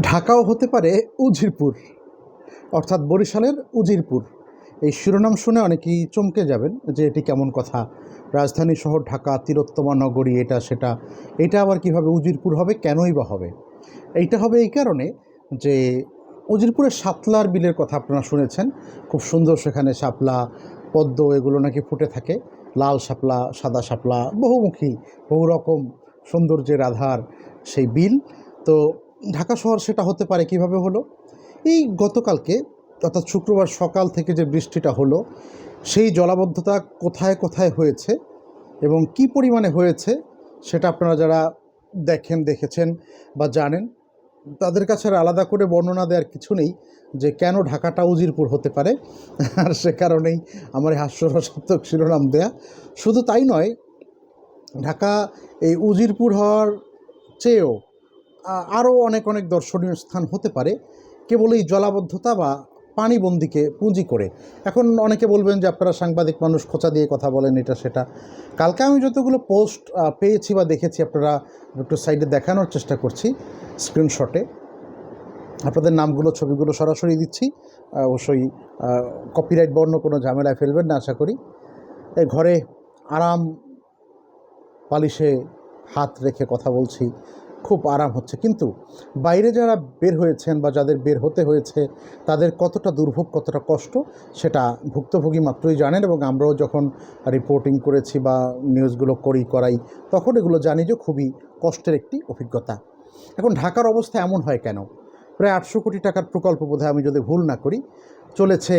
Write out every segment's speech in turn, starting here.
ঢাকাও হতে পারে উজিরপুর, অর্থাৎ বরিশালের উজিরপুর। এই শিরোনাম শুনে অনেকেই চমকে যাবেন যে এটি কেমন কথা। রাজধানী শহর ঢাকা তিরোত্তমা নগরী, এটা সেটা, এটা আবার কীভাবে উজিরপুর হবে, কেনই বা হবে? এইটা হবে এই কারণে যে উজিরপুরের শাপলার বিলের কথা আপনারা শুনেছেন। খুব সুন্দর সেখানে শাপলা, পদ্ম এগুলো নাকি ফুটে থাকে। লাল শাপলা, সাদা শাপলা, বহুমুখী বহু রকম সৌন্দর্যের আধার সেই বিল। তো ঢাকা শহর সেটা হতে পারে, কীভাবে হলো? এই গতকালকে, অর্থাৎ শুক্রবার সকাল থেকে যে বৃষ্টিটা হলো, সেই জলাবদ্ধতা কোথায় কোথায় হয়েছে এবং কি পরিমাণে হয়েছে, সেটা আপনারা যারা দেখেন, দেখেছেন বা জানেন, তাদের কাছে আর আলাদা করে বর্ণনা দেওয়ার কিছু নেই যে কেন ঢাকাটা উজিরপুর হতে পারে। আর সে কারণেই আমার এই হাস্যরসাত্মক শিরোনাম দেয়া। শুধু তাই নয়, ঢাকা এই উজিরপুর হওয়ার চেয়েও আরও অনেক অনেক দর্শনীয় স্থান হতে পারে। কেবল এই জলাবদ্ধতা বা পানিবন্দিকে পুঁজি করে। এখন অনেকে বলবেন যে, আপনারা সাংবাদিক মানুষ, খোঁচা দিয়ে কথা বলেন, এটা, সেটা। কালকে আমি যতগুলো পোস্ট পেয়েছি বা দেখেছি, আপনারা একটু সাইডে দেখানোর চেষ্টা করছি স্ক্রিনশটে। আপনাদের নামগুলো, ছবিগুলো সরাসরি দিচ্ছি। অবশ্যই কপিরাইট বর্ণ কোনো ঝামেলায় ফেলবেন না, আশা করি। এই ঘরে আরাম, পালিশে হাত রেখে কথা বলছি। খুব আরাম হচ্ছে। কিন্তু বাইরে যারা বের হয়েছেন বা যাদের বের হতে হয়েছে, তাদের কতটা দুর্ভোগ, কতটা কষ্ট, সেটা ভুক্তভোগী মাত্রই জানেন এবং আমরাও যখন রিপোর্টিং করেছি বা নিউজগুলো করি, করাই, তখন এগুলো জানি যে খুবই কষ্টের একটি অভিজ্ঞতা। এখন ঢাকার অবস্থা এমন হয় কেন? প্রায় আটশো কোটি টাকার প্রকল্প বোধহয় আমি যদি ভুল না করি, চলেছে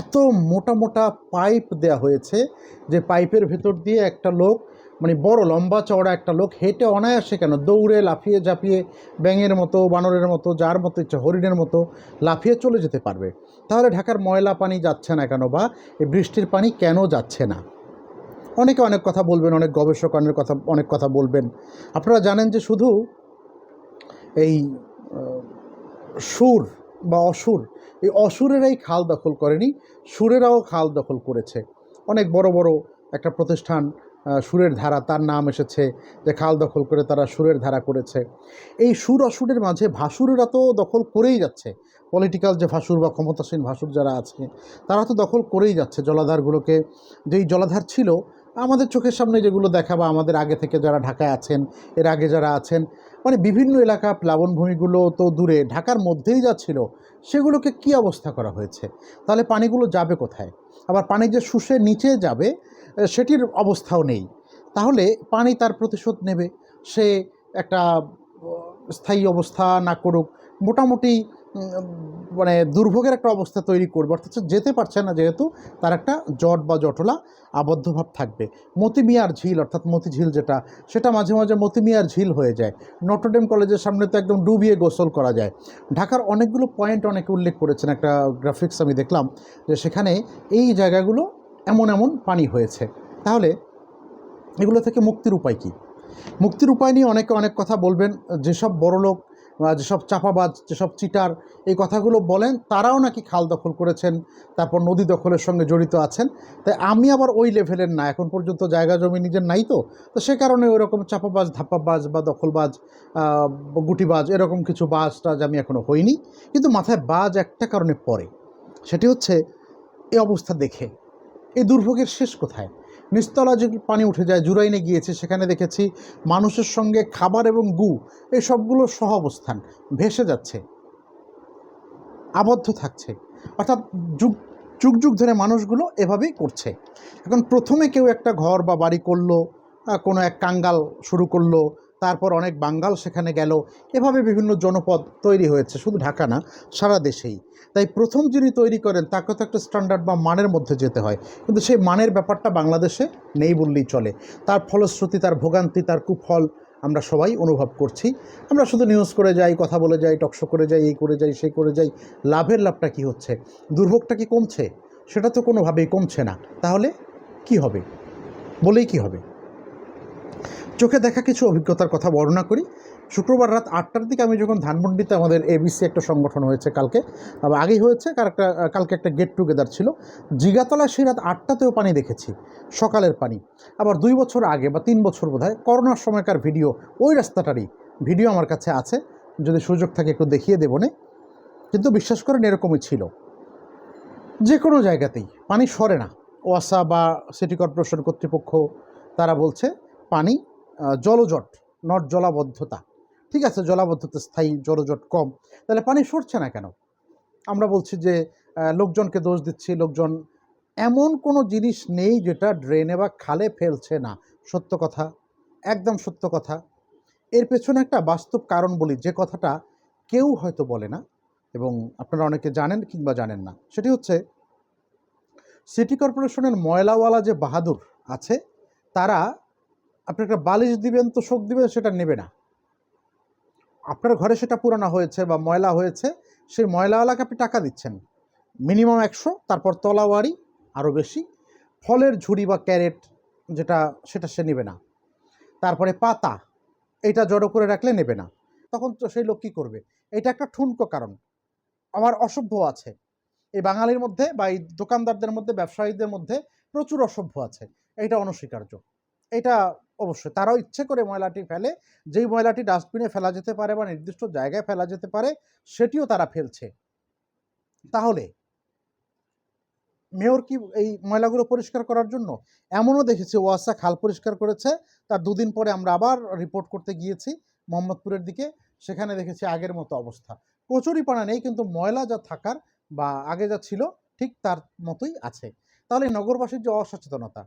এত মোটা মোটা পাইপ দেয়া হয়েছে যে পাইপের ভেতর দিয়ে একটা লোক মানে বড় লম্বা চওড়া একটা লোক হেঁটে অনায়াসে কেন দৌড়ে লাফিয়ে ঝাঁপিয়ে ব্যাঙের মতো, বানরের মতো, যার মতো ইচ্ছা, হরিণের মতো লাফিয়ে চলে যেতে পারবে। তাহলে ঢাকার ময়লা পানি যাচ্ছে না কেন বা এই বৃষ্টির পানি কেন যাচ্ছে না? অনেকে অনেক কথা বলবেন, অনেক গবেষক অনেক কথা অনেক কথা বলবেন। আপনারা জানেন যে শুধু এই সুর বা অসুর, এই অসুরেরাই খাল দখল করেনি, সুরেরাও খাল দখল করেছে। অনেক বড় বড় একটা প্রতিষ্ঠান সুরের ধারা, তার নাম এসেছে যে খাল দখল করে তারা সুরের ধারা করেছে। এই সুর অসুরের মাঝে ভাসুরেরা তো দখল করেই যাচ্ছে। পলিটিক্যাল যে ভাসুর বা ক্ষমতাসীন ভাসুর যারা আছে, তারা তো দখল করেই যাচ্ছে জলাধারগুলোকে। যেই জলাধার ছিল আমাদের চোখের সামনে যেগুলো দেখা বা আমাদের আগে থেকে যারা ঢাকায় আছেন, এর আগে যারা আছেন মানে বিভিন্ন এলাকা প্লাবনভূমিগুলো তো দূরে, ঢাকার মধ্যেই যা ছিল, সেগুলোকে কি অবস্থা করা হয়েছে? তাহলে পানিগুলো যাবে কোথায়? আবার পানি যে শুষে নিচে যাবে সেটির অবস্থাও নেই। তাহলে পানি তার প্রতিশোধ নেবে। সে একটা স্থায়ী অবস্থা না করুক, মোটামুটি মানে দুর্ভোগের একটা অবস্থা তৈরি করবে। অর্থাৎ যেতে পারছে না যেহেতু তার একটা জট বা জটলা আবদ্ধভাব থাকবে। মতিমিয়ার ঝিল, অর্থাৎ মতিঝিল যেটা, সেটা মাঝে মাঝে মতিমিয়ার ঝিল হয়ে যায়। নটরডেম কলেজের সামনে তো একদম ডুবিয়ে গোসল করা যায়। ঢাকার অনেকগুলো পয়েন্ট অনেকে উল্লেখ করেছেন, একটা গ্রাফিক্স আমি দেখলাম যে সেখানে এই জায়গাগুলো এমন এমন পানি হয়েছে। তাহলে এগুলো থেকে মুক্তির উপায় কী? মুক্তির উপায় নিয়ে অনেকে অনেক কথা বলবেন। যেসব বড়লোক যেসব চাপাবাজ, যেসব চিটার এই কথাগুলো বলেন, তারাও নাকি খাল দখল করেছেন, তারপর নদী দখলের সঙ্গে জড়িত আছেন। তাই আমি আবার ওই লেভেলের না, এখন পর্যন্ত জায়গা জমি নিজের নাই তো। তো সে কারণে ওই রকম চাপাবাজ, ধাপ্পাবাজ বা দখলবাজ গুটিবাজ, এরকম কিছু বাজ টাজ আমি এখনও হইনি। কিন্তু মাথায় বাজ একটা কারণে পড়ে, সেটি হচ্ছে এই অবস্থা দেখে। এই দুর্ভোগের শেষ কোথায়? নিস্তলা যে পানি উঠে যায়, জুরাইনে গিয়েছে, সেখানে দেখেছি মানুষের সঙ্গে খাবার এবং গু এসবগুলো সবগুলো সহ অবস্থান, ভেসে যাচ্ছে, আবদ্ধ থাকছে। অর্থাৎ যুগ যুগ যুগ ধরে মানুষগুলো এভাবেই করছে। এখন প্রথমে কেউ একটা ঘর বা বাড়ি করল কোনো এক কাঙ্গাল শুরু করল তারপর অনেক বাঙ্গাল সেখানে গেল। এভাবে বিভিন্ন জনপদ তৈরি হয়েছে, শুধু ঢাকা না, সারা দেশেই। তাই প্রথম যিনি তৈরি করেন তাকে তো একটা স্ট্যান্ডার্ড বা মানের মধ্যে যেতে হয়। কিন্তু সেই মানের ব্যাপারটা বাংলাদেশে নেই বললেই চলে। তার ফলশ্রুতি, তার ভোগান্তি, তার কুফল আমরা সবাই অনুভব করছি। আমরা শুধু নিউজ করে যাই, কথা বলে যাই টকশো করে যাই, এই করে যাই, সেই করে যাই, লাভের লাভটা কি হচ্ছে? দুর্ভোগটা কি কমছে? সেটা তো কোনোভাবেই কমছে না। তাহলে কি হবে? বলেই কি হবে? চোখে দেখা কিছু অভিজ্ঞতার কথা বর্ণনা করি। শুক্রবার রাত আটটার দিকে আমি যখন ধানমন্ডিতে আমাদের এবিসি একটা সংগঠন হয়েছে কালকে, আবার আগেই হয়েছে, কার একটা, কালকে একটা গেট টুগেদার ছিল, জিগাতলায় সেই রাত আটটাতেও পানি দেখেছি, সকালের পানি। আবার দুই বছর আগে বা তিন বছর বোধ হয় করোনার সময়কার ভিডিও, ওই রাস্তাটারই ভিডিও আমার কাছে আছে, যদি সুযোগ থাকে একটু দেখিয়ে দেবো নে। কিন্তু বিশ্বাস করেন এরকমই ছিল। যে কোনো জায়গাতেই, পানি সরে না। ওয়াসা বা সিটি কর্পোরেশন কর্তৃপক্ষ, তারা বলছে পানি জলজট নট জলাবদ্ধতা। ঠিক আছে, জলাবদ্ধতা স্থায়ী, জলজট কম। তাহলে পানি সরছে না কেন? আমরা বলছি যে লোকজনকে দোষ দিচ্ছি, লোকজন এমন কোনো জিনিস নেই যেটা ড্রেনে বা খালে ফেলছে না। সত্য কথা, একদম সত্য কথা। এর পেছনে একটা বাস্তব কারণ বলি, যে কথাটা কেউ হয়তো বলে না, এবং আপনারা অনেকে জানেন কিংবা জানেন না। সেটি হচ্ছে, সিটি কর্পোরেশনের ময়লাওয়ালা যে বাহাদুর আছে, তারা আপনি একটা বালিশ দিবেন, তো শোক দিবেন, সেটা নেবে না। আপনার ঘরে সেটা পুরানো হয়েছে বা ময়লা হয়েছে, সেই ময়লাওয়ালাকে আপনি টাকা দিচ্ছেন। মিনিমাম একশো, তারপর তলাওয়ারি আরও বেশি, ফলের ঝুড়ি বা ক্যারেট যেটা, সেটা সে নেবে না। তারপরে পাতা, এটা জড়ো করে রাখলে নেবে না। তখন তো সেই লোক কী করবে? এটা একটা ঠুনকো কারণ। আমার অসভ্য আছে। এই বাঙালির মধ্যে বা এই দোকানদারদের মধ্যে, ব্যবসায়ীদের মধ্যে প্রচুর অসভ্য আছে। এটা অনস্বীকার্য। এটা অবশ্যই। তারাও ইচ্ছে করে ময়লাটি ফেলে। যেই ময়লাটি ডাস্টবিনে ফেলা যেতে পারে বা নির্দিষ্ট জায়গায় ফেলা যেতে পারে, সেটিও তারা ফেলছে। তাহলে, মেয়র কি এই ময়লাগুলো পরিষ্কার করার জন্য? এমনও দেখেছি, ওয়াসা খাল পরিষ্কার করেছে। তার দুদিন পরে আমরা আবার রিপোর্ট করতে গিয়েছি মোহাম্মদপুরের দিকে। সেখানে দেখেছি আগের মতো অবস্থা। কচুরিপানা নেই, কিন্তু ময়লা যা থাকার বা আগে যা ছিল, ঠিক তার মতোই আছে। তাহলে নগরবাসীর যে অসচেতনতা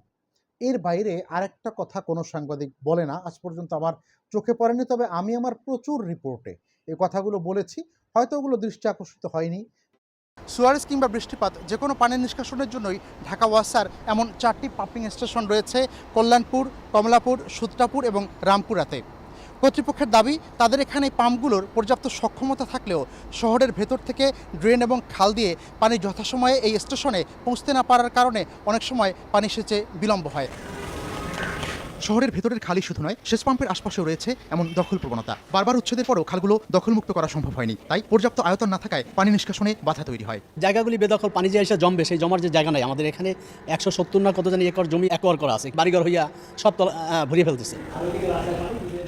এর বাইরে আরেকটা কথা কোনো সাংবাদিক বলে না, আজ পর্যন্ত আমার চোখে পড়েনি, তবে আমি আমার প্রচুর রিপোর্টে এই কথাগুলো বলেছি, হয়তো ওগুলো দৃষ্টি আকর্ষিত হয়নি। সুয়ারেজ কিংবা বৃষ্টিপাত যে কোনো পানির নিষ্কাশনের জন্যই ঢাকা ওয়াসার এমন চারটি পাম্পিং স্টেশন রয়েছে, কল্যাণপুর, কমলাপুর, সুত্রাপুর এবং রামপুরাতে। কর্তৃপক্ষের দাবি, তাদের এখানে এই পাম্পগুলোর পর্যাপ্ত সক্ষমতা থাকলেও শহরের ভেতর থেকে ড্রেন এবং খাল দিয়ে পানি যথাসময়ে এই স্টেশনে পৌঁছতে না পারার কারণে অনেক সময় পানি সেচে বিলম্ব হয়। শহরের ভেতরের খালি শুধু নয় সেচ পাম্পের আশপাশেও রয়েছে এমন দখল প্রবণতা। বারবার উচ্ছেদের পরও খালগুলো দখলমুক্ত করা সম্ভব হয়নি। তাই পর্যাপ্ত আয়তন না থাকায় পানি নিষ্কাশনে বাধা তৈরি হয়। জায়গাগুলি বেদখল পানি যে এসে জমবে সেই জমার যে জায়গা নাই। আমাদের এখানে একশো সত্তর না কত জানি একর জমি একর করা আছে। বাড়িঘর হইয়া সব তলা ভরিয়ে ফেলতেছে।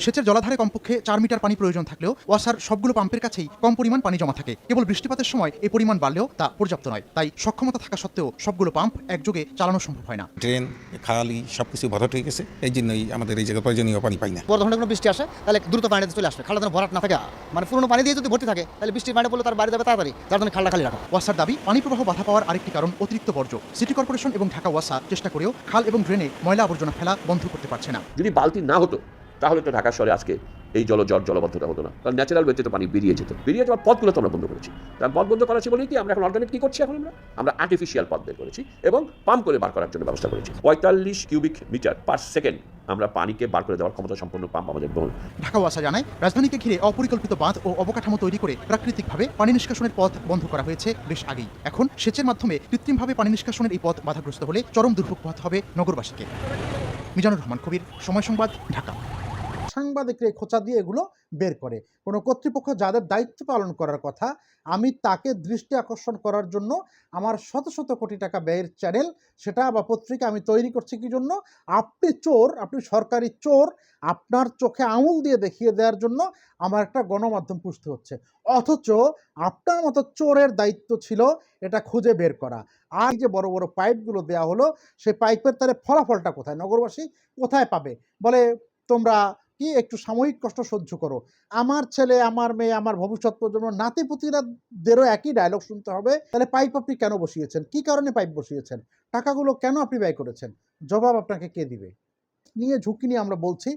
সেচের জলাধারে কমপক্ষে চার মিটার পানি প্রয়োজন থাকলেও ওয়াসার সবগুলো পাম্পের কাছেই কম পরিমাণ পানি জমা থাকে। কেবল বৃষ্টিপাতের সময় এই পরিমাণ বাড়লেও তা পর্যাপ্ত নয়। তাই সক্ষমতা থাকা সত্ত্বেও সবগুলো পাম্প একযোগে চালানো সম্ভব হয় না। ড্রেন খালি সব কিছু ভরাট হয়ে গেছে। এই জন্যই আমাদের এই জায়গায় প্রয়োজনীয় পানি পাই না। বড় ধরনের কোনো বৃষ্টি আসে তাহলে দ্রুত পানিতে চলে আসবে। খালটা যেন ভরাট না থাকে। মানে পুরনো পানি দিয়ে যদি ভর্তি থাকে তাহলে বৃষ্টির পানি পড়লে তার বাড়ি যাবে তাড়াতাড়ি। যার জন্য খালটা খালি রাখা। ওয়াসার দাবি পানি প্রবাহ বাধা পাওয়ার আরেকটি কারণ অতিরিক্ত বর্জ্য। সিটি কর্পোরেশন এবং ঢাকা ওয়াসা চেষ্টা করেও খাল এবং ড্রেনে ময়লা আবর্জনা ফেলা বন্ধ করতে পারছে না। যদি বালতি না হতো তাহলে তো ঢাকা শহরে আজকে এই জলজট জলবদ্ধতা হতো না। কারণ ন্যাচারাল ওয়েতে পানি বেরিয়ে যেত। বেরিয়ে যাওয়ার পথগুলো তো আমরা বন্ধ করেছি। তার পথ বন্ধ করেছি বলেই কি আমরা এখন অর্গানিক কী করছি এখন আমরা? আমরা আর্টিফিশিয়াল পথ বের করেছি এবং পাম্প করে বার করার জন্য ব্যবস্থা করেছি। পঁয়তাল্লিশ কিউবিক মিটার পার সেকেন্ড আমরা পানিকে বার করে দেওয়ার ক্ষমতা সম্পন্ন পাম্প আমাদের গ্রহণ। ঢাকা ওয়াসা জানায়, রাজধানীকে ঘিরে অপরিকল্পিত বাঁধ ও অবকাঠামো তৈরি করে প্রাকৃতিকভাবে পানি নিষ্কাশনের পথ বন্ধ করা হয়েছে বেশ আগেই। এখন সেচের মাধ্যমে কৃত্রিমভাবে পানি নিষ্কাশনের এই পথ বাধাগ্রস্ত হলে চরম দুর্ভোগ পোহাতে হবে নগরবাসীকে। মিজানুর রহমান কবির, সময় সংবাদ, ঢাকা। সাংবাদিকরা এই খোঁচা দিয়ে এগুলো বের করে। কোনো কর্তৃপক্ষ যাদের দায়িত্ব পালন করার কথা, আমি তাকে দৃষ্টি আকর্ষণ করার জন্য আমার শত শত কোটি টাকা ব্যয়ের চ্যানেল সেটা বা পত্রিকা আমি তৈরি করছি কি জন্য? আপনি চোর, আপনি সরকারি চোর, আপনার চোখে আঙুল দিয়ে দেখিয়ে দেওয়ার জন্য আমার একটা গণমাধ্যম পুষতে হচ্ছে। অথচ আপনার মতো চোরের দায়িত্ব ছিল এটা খুঁজে বের করা। আর যে বড় বড় পাইপগুলো দেওয়া হলো, সেই পাইপের তারে ফলাফলটা কোথায়? নগরবাসী কোথায় পাবে? বলে তোমরা কি একটু সাময়িক কষ্ট সহ্য করো। আমার ছেলে, আমার মেয়ে, আমার ভবিষ্যৎ প্রজন্ম নাতিপুতিরাদেরও একই ডায়লগ শুনতে হবে। তাহলে পাইপ আপনি কেন বসিয়েছেন? কি কারণে পাইপ বসিয়েছেন? টাকাগুলো কেন আপনি ব্যয় করেছেন? জবাব আপনাকে কে দিবে? নিয়ে ঝুঁকি নিয়ে আমরা বলছি,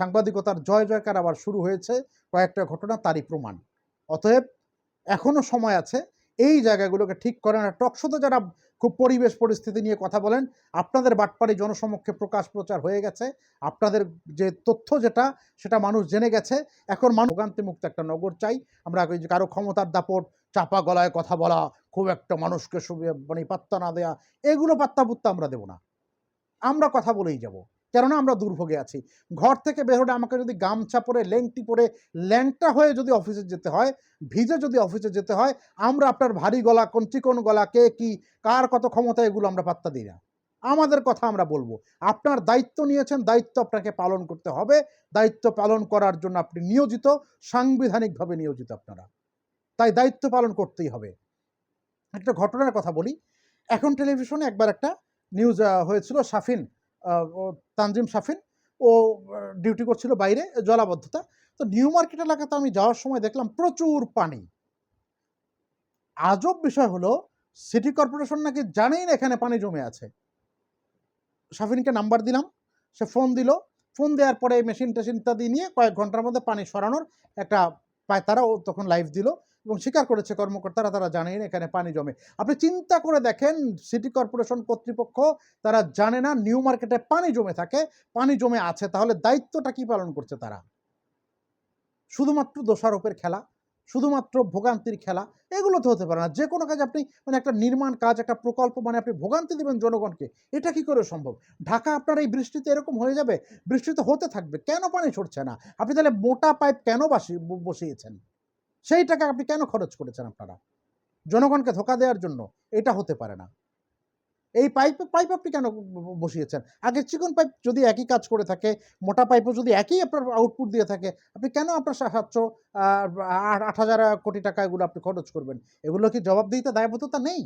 সাংবাদিকতার জয় জয়কার আবার শুরু হয়েছে। কয়েকটা ঘটনা তারই প্রমাণ। অতএব এখনও সময় আছে। এই জায়গাগুলোকে ঠিক করেন আর টকশোতে যারা খুব পরিবেশ পরিস্থিতি নিয়ে কথা বলেন, আপনাদের বাটপাড়ি জনসমক্ষে প্রকাশ প্রচার হয়ে গেছে। আপনাদের যে তথ্য যেটা, সেটা মানুষ জেনে গেছে। এখন মানুষ ভোগান্তি মুক্ত একটা নগর চাই। আমরা কারও ক্ষমতার দাপট, চাপা গলায় কথা বলা, খুব একটা মানুষকে মানে পাত্তা না দেয়া, এগুলো পাত্তা পুত্তা আমরা দেবো না। আমরা কথা বলেই যাব। কেননা আমরা দুর্ভোগে আছি। ঘর থেকে বের হলে আমাকে যদি গামছা পরে, লেংটি পরে, ল্যাংটা হয়ে যদি অফিসে যেতে হয়, ভিজে যদি অফিসে যেতে হয়, আমরা আপনার ভারী গলা কোন চিকন গলা, কে, কি, কার কত ক্ষমতা এগুলো আমরা পাত্তা দিই না। আমাদের কথা আমরা বলব। আপনার দায়িত্ব নিয়েছেন, দায়িত্ব আপনাকে পালন করতে হবে। দায়িত্ব পালন করার জন্য আপনি নিয়োজিত, সাংবিধানিকভাবে নিয়োজিত আপনারা। তাই দায়িত্ব পালন করতেই হবে। একটা ঘটনার কথা বলি। এখন টেলিভিশনে একবার একটা নিউজ হয়েছিল সাফিন তানজিম সাফিন ও ডিউটি করছিল বাইরে, জলাবদ্ধতা। তো নিউ মার্কেট এলাকাতে আমি যাওয়ার সময় দেখলাম প্রচুর পানি। আজব বিষয় হলো সিটি কর্পোরেশন নাকি জানেই না এখানে পানি জমে আছে। সাফিনকে নাম্বার দিলাম, সে ফোন দিল। ফোন দেওয়ার পরে মেশিন টেশিন ইত্যাদি নিয়ে কয়েক ঘণ্টার মধ্যে পানি সরানোর একটা পায় তারা ও তখন লাইভ দিল। এবং স্বীকার করেছে কর্মকর্তারা, তারা জানেই না এখানে পানি জমে। আপনি চিন্তা করে দেখেন, সিটি কর্পোরেশন কর্তৃপক্ষ তারা জানে না, নিউ মার্কেটে পানি জমে থাকে, পানি জমে আছে, তাহলে দায়িত্বটা কি পালন করছে তারা? শুধুমাত্র দোষারোপের খেলা, শুধুমাত্র ভোগান্তির খেলা, এগুলো তো হতে পারে না। যে কোনো কাজ আপনি মানে একটা নির্মাণ কাজ, একটা প্রকল্প মানে আপনি ভোগান্তি দেবেন জনগণকে, এটা কি করে সম্ভব? ঢাকা আপনার এই বৃষ্টিতে এরকম হয়ে যাবে? বৃষ্টিতে হতে থাকবে, কেন পানি ছড়ছে না? আপনি তাহলে মোটা পাইপ কেন বাসি, বসিয়েছেন? সেই টাকা আপনি কেন খরচ করেছেন আপনারা? জনগণকে ধোকা দেওয়ার জন্য এটা হতে পারে না। এই পাইপ পাইপ আপনি কেন বসিয়েছেন? আগে চিকন পাইপ যদি একই কাজ করে থাকে, মোটা পাইপও যদি একই আপনার আউটপুট দিয়ে থাকে, আপনি কেন আপনার সাতশো আট হাজার কোটি টাকা এগুলো আপনি খরচ করবেন? এগুলো কি জবাবদিহিতা দায়বদ্ধতা নেই?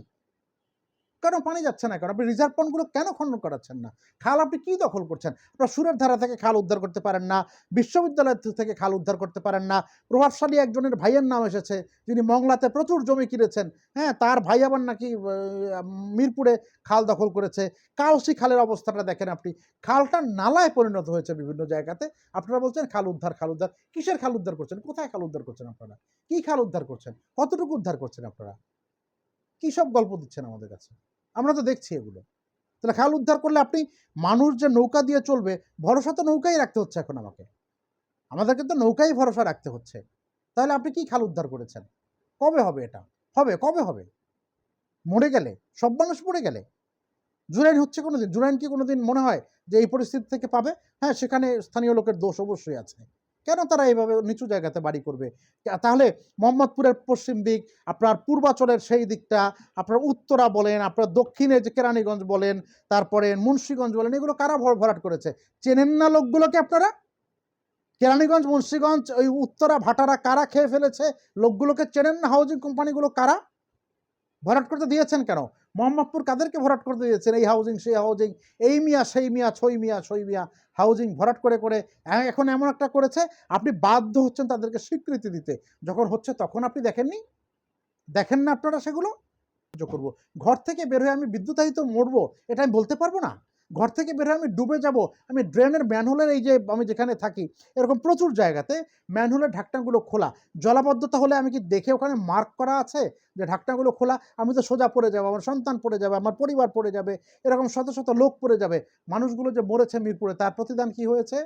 কেন পানি যাচ্ছে না কেন আপনি রিজার্ভ পয়েন্টগুলো কেন খনন করাচ্ছেন না? খাল আপনি কি দখল করছেন? আপনার সুরের ধারা থেকে খাল উদ্ধার করতে পারেন না, বিশ্ববিদ্যালয় থেকে খাল উদ্ধার করতে পারেন না। প্রভাবশালী একজনের ভাইয়ের নাম এসেছে, যিনি মংলাতে প্রচুর জমি কিনেছেন। হ্যাঁ তার ভাই আবার নাকি মিরপুরে খাল দখল করেছে। কাউসি খালের অবস্থাটা দেখেন আপনি। খালটা নালায় পরিণত হয়েছে বিভিন্ন জায়গাতে। আপনারা বলছেন খাল উদ্ধার খাল উদ্ধার। কিসের খাল উদ্ধার করছেন? কোথায় খাল উদ্ধার করছেন আপনারা? কি খাল উদ্ধার করছেন? কতটুকু উদ্ধার করছেন আপনারা? কী সব গল্প দিচ্ছেন আমাদের কাছে? আমরা তো দেখছি এগুলো। তাহলে খাল উদ্ধার করলে আপনি মানুষ যে নৌকা দিয়ে চলবে, ভরসা তো নৌকাই রাখতে হচ্ছে এখন আমাকে। আমাদেরকে তো নৌকাই ভরসা রাখতে হচ্ছে। তাহলে আপনি কি খাল উদ্ধার করেছেন? কবে হবে এটা? হবে, কবে হবে? মরে গেলে? সব মানুষ মরে গেলে? জুরাইন হচ্ছে কোনো দিন জুরাইন কি কোনো দিন মনে হয় যে এই পরিস্থিতি থেকে পাবে? হ্যাঁ সেখানে স্থানীয় লোকের দোষ অবশ্যই আছে। কেন তারা এইভাবে নিচু জায়গাতে বাড়ি করবে? তাহলে মোহাম্মদপুরের পশ্চিম দিক, আপনার পূর্বাচলের সেই দিকটা, আপনার উত্তরা বলেন, আপনার দক্ষিণে যে কেরানীগঞ্জ বলেন, তারপরে মুন্সীগঞ্জ বলেন, এগুলো কারা ভর, ভরাট করেছে? চেনেন না লোকগুলোকে আপনারা? কেরানীগঞ্জ, মুন্সীগঞ্জ, ওই উত্তরা ভাটারা কারা খেয়ে ফেলেছে? লোকগুলোকে চেনেন না হাউজিং কোম্পানিগুলো কারা? ভরাট করতে দিয়েছেন কেন? মোহাম্মদপুর কাদেরকে ভরাট করতে দিয়েছেন? এই হাউজিং সেই হাউজিং এই মিয়া, সেই মিয়া ছই মিয়া ছই মিয়া হাউজিং ভরাট করে করে এখন এমন একটা করেছে, আপনি বাধ্য হচ্ছেন তাদেরকে স্বীকৃতি দিতে। যখন হচ্ছে তখন আপনি দেখেননি? দেখেন না আপনারা সেগুলো? করব। ঘর থেকে বের হয়ে আমি বিদ্যুতায়িত মরবো, এটা আমি বলতে পারব না? ঘর থেকে বের হয়ে আমি ডুবে যাব। আমি ড্রেনের ম্যানহোলের এই যে আমি যেখানে থাকি, এরকম প্রচুর জায়গাতে ম্যানহোলের ঢাকনাগুলো খোলা। জলাবদ্ধতা হলে আমি কি দেখে ওখানে মার্ক করা আছে? যে ঢাকনাগুলো খোলা, আমি তো সোজা পড়ে যাব, আমার সন্তান পড়ে যাবে, আমার পরিবার পড়ে যাবে, এরকম শত শত লোক পড়ে যাবে। মানুষগুলো যে মরেছে মিরপুরে, তার প্রতিদান কি হয়েছে?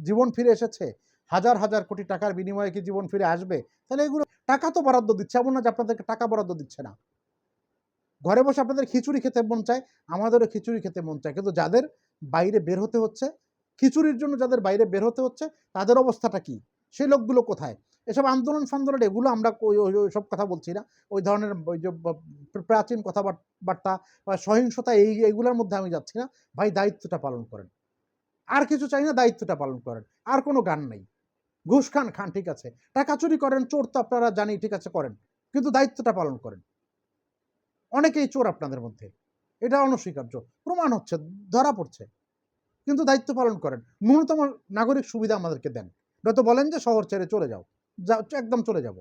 জীবন ফিরে এসেছে। হাজার হাজার কোটি টাকার বিনিময়ে কি জীবন ফিরে আসবে? তাহলে এগুলো টাকা তো বরাদ্দ দিচ্ছে, এমন না যে আপনাদেরকে টাকা বরাদ্দ দিচ্ছে না। ঘরে বসে আপনাদের খিচুড়ি খেতে মন চায়, আমাদেরও খিচুড়ি খেতে মন চায়। কিন্তু যাদের বাইরে বের হতে হচ্ছে, খিচুড়ির জন্য যাদের বাইরে বের হতে হচ্ছে, তাদের অবস্থাটা কি? সেই লোকগুলো কোথায়? এসব আন্দোলন ফান্দোলন, এগুলো আমরা ওই সব কথা বলছি না। ওই ধরনের ওই যে প্রাচীন কথাবার্তা বা সহিংসতা, এই, এইগুলোর মধ্যে আমি যাচ্ছি না। ভাই, দায়িত্বটা পালন করেন। আর কিছু চাই না, দায়িত্বটা পালন করেন। আর কোনো গান নেই। ঘুষ খান খান, ঠিক আছে। টাকা চুরি করেন, চোর তো আপনারা জানি ঠিক আছে, করেন। কিন্তু দায়িত্বটা পালন করেন। অনেকেই চোর আপনাদের মধ্যে। এটা অনস্বীকার্য। প্রমাণ হচ্ছে, ধরা পড়ছে। কিন্তু দায়িত্ব পালন করেন। ন্যূনতম নাগরিক সুবিধা আমাদেরকে দেন। নয়তো বলেন যে শহর ছেড়ে চলে যাও। যা একদম চলে যাব।